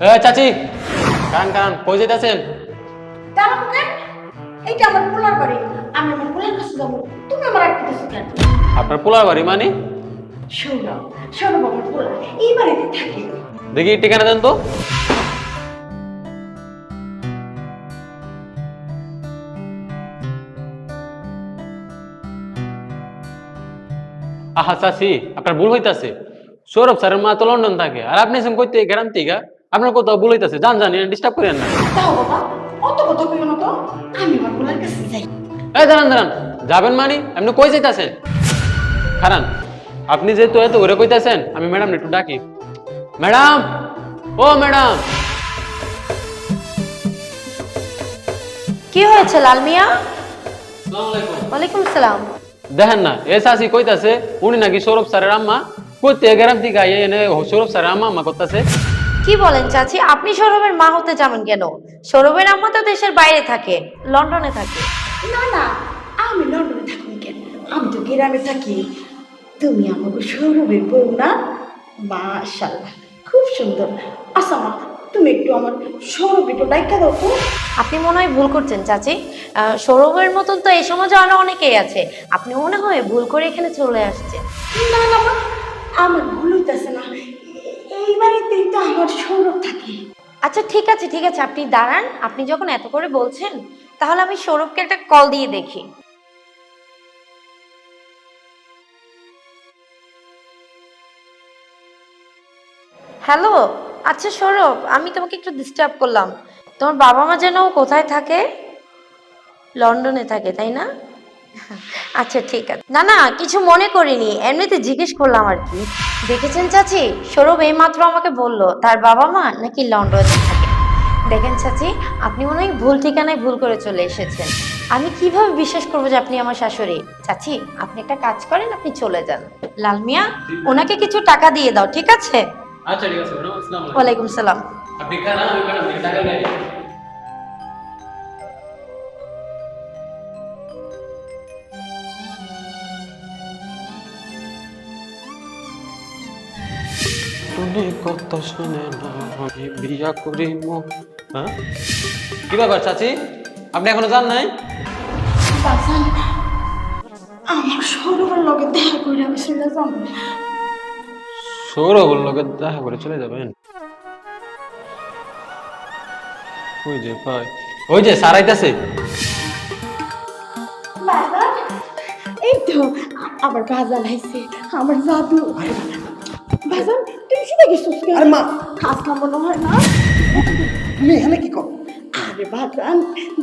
এ চাচি। কান কান কই যেতেছেন দাঁড়াবো কেন? এইটা আমার পোলার বাড়ি। আমি আমার পোলার কাছে যাব। তুমি আমার আটকেছো কেন? আপনার পোলার বাড়ি মানে? সৌরভ সৌরভ আমার পোলা এই বাড়িতে থাকে। দেখি ঠিকানা দেন তো। আহা চাচি আপনার ভুল হইতাছে। সৌরভ স্যারের মা তো লন্ডন থাকে। আর আপনি কইতে? গ্রাম থেকে? আপনার কোথাও ভুল হইতাছে। জান জানি ডিস্টার্ব করেন না। তাও বাবা অত কথা কইও না তো। আমি আমার পোলার কাছে যাই। এই দাঁড়ান দাঁড়ান। যাবেন মানে? আপনি কই যাইতাছেন খারান আপনি যেহেতু এত ঘুরে কইতাছেন আমি ম্যাডাম একটু ডাকি। ম্যাডাম! ও ম্যাডাম! কি হয়েছে লাল মিয়া? ওয়ালাইকুম সালাম দেখেন না এ চাষি কইতাছে উনি নাকি সৌরভ স্যারের আম্মা। কইতে গ্রাম থেকে আইয়ে এনে সৌরভ স্যারের আম্মা আম্মা করতেছে। কি বলেন চাচি? আপনি সৌরভের মা হতে যাবেন কেন? সৌরভের আম্মা তো দেশের বাইরে থাকে লন্ডনে থাকে। না না আমি লন্ডনে থাকুন কেন? আমি তো গ্রামে থাকি। তুমি আমাকে সৌরভের বউ না? মাশাল্লাহ খুব সুন্দর। আচ্ছা মা তুমি একটু আমার সৌরভ একটু ডাইকা দাও তো। আপনি মনে হয় ভুল করছেন চাচি। সৌরভের মতন তো এই সমাজে আরও অনেকেই আছে। আপনি মনে হয় ভুল করে এখানে চলে আসছেন। না না মা আমার ভুল হইতেছে না। আচ্ছা ঠিক আছে ঠিক আছে, আপনি দাঁড়ান, আপনি যখন এত করে বলছেন, তাহলে আমি সৌরভকে একটা কল দিয়ে দেখি। হ্যালো আচ্ছা সৌরভ, আমি তোমাকে একটু ডিস্টার্ব করলাম। তোমার বাবা মা যেন কোথায় থাকে? লন্ডনে থাকে, তাই না? আচ্ছা ঠিক আছে। না না কিছু মনে করিনি। এমনিতে জিজ্ঞেস করলাম আর কি। দেখেছেন চাচি? সৌরভ এইমাত্র আমাকে বলল তার বাবা মা নাকি লন্ডনে থাকে? দেখেন চাচি আপনি মনে হয় ভুল ঠিকানায় ভুল করে চলে এসেছেন। আমি কীভাবে বিশ্বাস করব যে আপনি আমার শাশুড়ি? চাচি আপনি একটা কাজ করেন আপনি চলে যান। লাল মিয়া ওনাকে কিছু টাকা দিয়ে দাও ঠিক আছে? আচ্ছা ঠিক আছে ওয়ালাইকুম সালাম। আপনি টাকা টুনি কথা শুনে না আমি বিয়া করিম। হ্যাঁ? কি ব্যাপার চাচি? আপনি এখনও যান নাই? বাসান আমার সৌরভের লগে দেখা করে আমি চলে যাব সৌরভের লোকে দেখা করে চলে যাবেন? ওই যে ভাই ওই যে বাজান এই তো আবার বাজান আইছে আমার জাদু। বাজান তুমি শুনে গেছিস কেন আরে মা। খাস না মনে হয় না? তুমি এখানে কি কর? আরে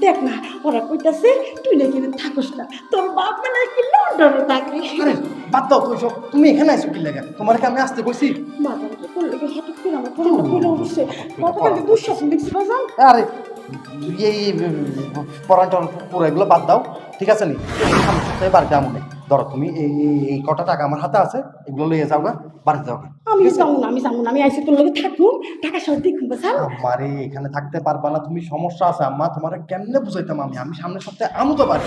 দেখ না ওরা কইতাছে তুই নাকি থাকস না। তোর বাপ মানে কি লন্ডনে থাকে। আরে বাদ দাও তুই সব তুমি এখানে আইসো কি লাগে? তোমার কি আমি আসতে কইছি? বাজান কি করলে কি হঠাৎ করে আমার ফোনটা খুলে উঠছে। গতকালকে দুঃস্বপ্ন দেখছি বাজান। আরে এই পড়ান টড়ান পুরো এগুলো বাদ দাও। ঠিক আছে নি? সপ্তাহে বাড়িতে আমনে ধরো তুমি এই এই- কটা টাকা আমার হাতে আছে এগুলো লইয়ে যাও গা বাড়িতে যাও গা। আমি যাব না আমি যাব না আমি আইসি তোর লগে থাকুম টাকা সব বাজান আমারে এখানে থাকতে পারবা না তুমি সমস্যা আছে আম্মা তোমার কেমনে বুঝাইতাম আমি? আমি সামনের সপ্তাহে আমু তো পারি।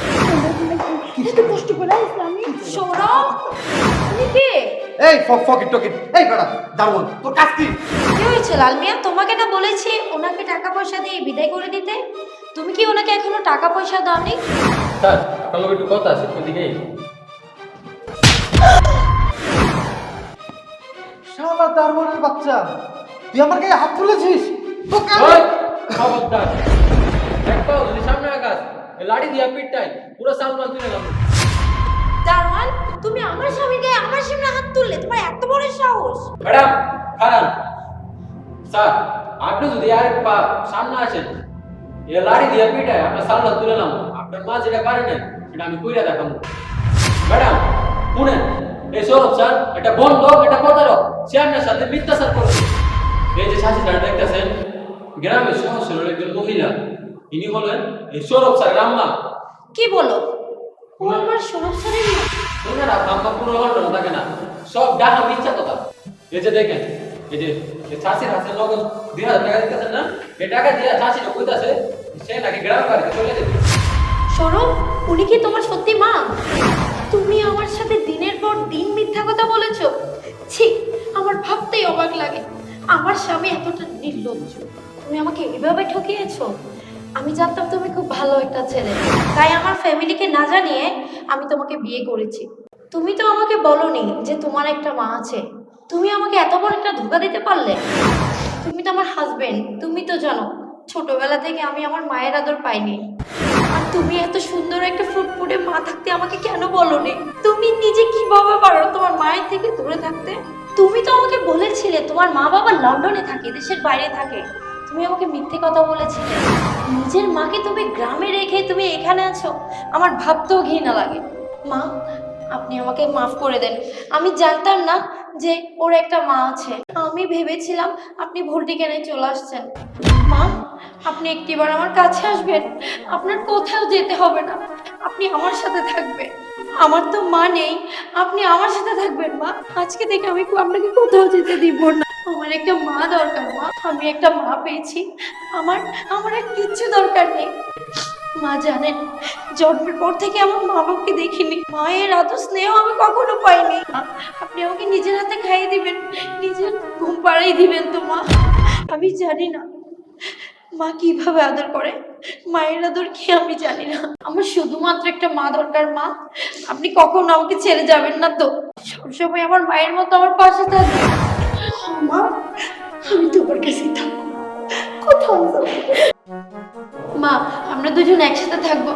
এত কষ্ট করে আইসি আমি? সৌরভ তুমি কে? এই ফক ফকিট টকিট এই বেড়া দারুণ তোর কাজ কি? কি হয়েছে লাল মিয়া? তোমাকে না বলেছি ওনাকে টাকা পয়সা দিয়ে বিদায় করে দিতে। তুমি কি ওনাকে এখনও টাকা পয়সা দাওনি? স্যার আপনার লোক একটু কথা আছে ওইদিকে শালা দারুনের বাচ্চা। তুই আমার গায়ে হাত তুলেছিস? তোকে আমি- খবরদার। এক পাও সামনে আকাশ লাড়ি দিয়া পিটটাই পুরো সালমান তুলে গেল দারোয়ান তুমি আমার স্বামীর গায়ে আমার সামনে হাত তুললে তোমার এত বড় সাহস। ম্যাডাম খারান স্যার আপনি যদি আর পা সামনে আসেন এ লাড়ি দিয়া পিটায় আপনার সালমান তুলে নাম আপনার মা যেটা পারে না সেটা আমি কইরা দেখাবো। ম্যাডাম শুনেন। এই সৌরভ স্যার এটা বন্ধ এটা প্রতারক। সে আপনার সাথে মিথ্যাচার করছে। এই যে শাসি স্যার দেখতেছেন গ্রামের সহজ একজন মহিলা। ইনি হলেন এই সৌরভ স্যার আম্মা কি বলো? ও আমার সৌরভ স্যারের মা ওনারা আম্মা পুরো লন্ডন থাকে না। সব ডাকা মিথ্যা কথা। এই যে দেখেন এই যে চাষির হাতে নগদ দুই হাজার টাকা দিতেছেন না? এই টাকা দিয়ে চাষিটা কইতাছে সে নাকি গ্রামের বাড়িতে চলে যেতে সৌরভ উনি কি তোমার সত্যি মা? তুমি আমার সাথে পর দিন মিথ্যা কথা বলেছ? ছি, আমার ভাবতেই অবাক লাগে। আমার স্বামী এতটা নির্লজ্জ। তুমি আমাকে এভাবে ঠকিয়েছ? আমি জানতাম তুমি খুব ভালো একটা ছেলে। তাই আমার ফ্যামিলিকে না জানিয়ে আমি তোমাকে বিয়ে করেছি। তুমি তো আমাকে বলনি যে তোমার একটা মা আছে। তুমি আমাকে এত বড় একটা ধোকা দিতে পারলে? তুমি তো আমার হাজবেন্ড তুমি তো জানো, ছোটবেলা থেকে আমি আমার মায়ের আদর পাইনি। তুমি এত সুন্দর একটা ফুটফুটে মা থাকতে আমাকে কেন বলনি? তুমি নিজে কীভাবে পারো তোমার মায়ের থেকে দূরে থাকতে? তুমি তো আমাকে বলেছিলে তোমার মা বাবা লন্ডনে থাকে, দেশের বাইরে থাকে। তুমি আমাকে মিথ্যে কথা বলেছিলে। নিজের মাকে তুমি গ্রামে রেখে তুমি এখানে আছো, আমার ভাবতেও ঘৃণা লাগে। মা, আপনি আমাকে মাফ করে দেন। আমি জানতাম না যে ওর একটা মা আছে। আমি ভেবেছিলাম আপনি ভুল ঠিকানায় চলে আসছেন। মা আপনি একটিবার আমার কাছে আসবেন, আপনার কোথাও যেতে হবে না। আপনি আমার সাথে থাকবেন। আমার তো মা নেই, আপনি আমার সাথে থাকবেন, মা। আজকে থেকে আমি আপনাকে কোথাও যেতে দিব না। আমার একটা মা দরকার, মা। আমি একটা মা পেয়েছি। আমার আমার আর কিচ্ছু দরকার নেই। মা জানেন, জন্মের পর থেকে আমার মা বাবাকে দেখিনি। মায়ের এত স্নেহ আমি কখনো পাইনি। আপনি আমাকে নিজের হাতে খাইয়ে দিবেন, নিজের ঘুম পাড়িয়ে দিবেন তো, মা। আমি জানি না মা কীভাবে আদর করে? মায়ের আদর কি আমি জানি না। আমার শুধুমাত্র একটা মা দরকার, মা। আপনি কখনো আমাকে ছেড়ে যাবেন না তো। সবসময় আমার মায়ের মতো আমার পাশে থাকবেন। মা, আমি তোমার কাছেই থাকব। কোথাও মা, আমরা দুজন একসাথে থাকব।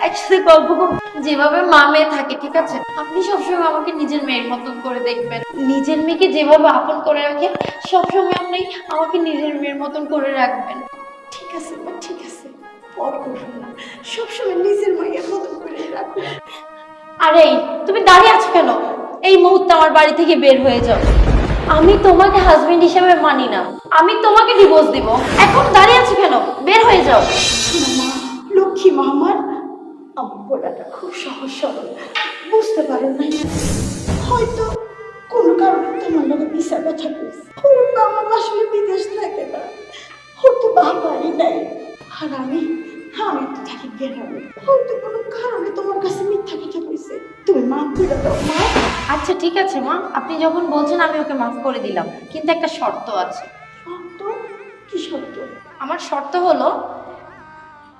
একসাথে গল্প করব। যেভাবে মা মেয়ে থাকে, ঠিক আছে? আপনি সবসময় আমাকে নিজের মেয়ের মতন করে দেখবেন। নিজের মেয়েকে যেভাবে আপন করে রাখেন, সবসময় আপনি আমাকে নিজের মেয়ের মতন করে রাখবেন। ঠিক আছে মা ঠিক আছে। পর করব না। সবসময় নিজের মায়ের মতন করে রাখো আরে তুমি দাঁড়িয়ে আছো কেন? এই মুহূর্তে আমার বাড়ি থেকে বের হয়ে যাও। আমি তোমাকে হাজবেন্ড হিসেবে মানি না। আমি তোমাকে ডিভোর্স দিব। এখন দাঁড়িয়ে আছো কেন? বের হয়ে যাও। মা লক্ষ্মী মা আমার বলাটা খুব সহজ সরল। বুঝতে পারো না হয়তো কোনো কারণে তোমার লোকে বিচার কথা বলছে ওর বাবা আসলে বিদেশ থাকে না। ওর তো বাবারই নাই আর আমি আমি তো থাকি গ্রামে। হয়তো কোনো কারণে তোমার কাছে মিথ্যা কথা কইছে। তুমি মাফ করে দাও মা। আচ্ছা ঠিক আছে মা। আপনি যখন বলছেন আমি ওকে মাফ করে দিলাম। কিন্তু একটা শর্ত আছে। শর্ত? কি শর্ত? আমার শর্ত হলো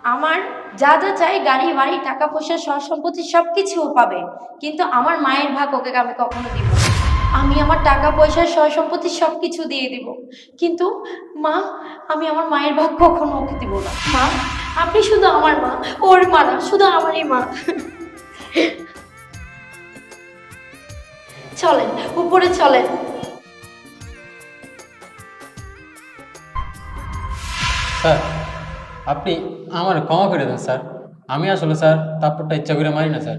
আমার যা যা চাই গাড়ি বাড়ি টাকা পয়সা সহ সম্পত্তি সব কিছু পাবে। কিন্তু আমার মায়ের ভাগ ওকে আমি কখনো দিব না। আমি আমার টাকা, পয়সা সহ সম্পত্তি সব কিছু দিয়ে দিব। কিন্তু মা, আমি আমার মায়ের ভাগ কখনো ওকে দিব না। মা, আপনি শুধু আমার মা, ওর মা না, শুধু আমারই মা। চলেন, উপরে চলেন। স্যার, আপনি আমার ক্ষমা করে দেন, স্যার। আমি আসলে, স্যার, তারপরটা ইচ্ছা করে মারি না, স্যার।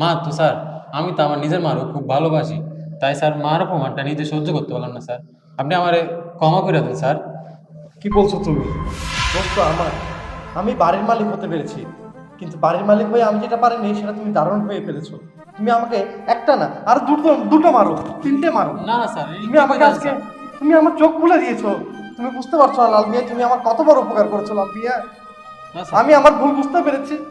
মা তো, স্যার, আমি তো আমার নিজের মারও খুব ভালোবাসি। তাই স্যার মার অপমানটা নিজে সহ্য করতে পারলাম না স্যার। আপনি আমারে ক্ষমা করে দেন স্যার। কি বলছো তুমি? দোস্ত আমার আমি বাড়ির মালিক হতে পেরেছি। কিন্তু বাড়ির মালিক হয়ে আমি যেটা পারিনি সেটা তুমি দারুণ হয়ে ফেলেছো। তুমি আমাকে একটা না আর দুটো দুটো মারো তিনটে মারো। না না স্যার তুমি আমাকে আজকে তুমি আমার চোখ খুলে দিয়েছ। তুমি বুঝতে পারছ না লাল মিয়া তুমি আমার কত বড় উপকার করেছ লাল মিয়া। আমি আমার ভুল বুঝতে পেরেছি।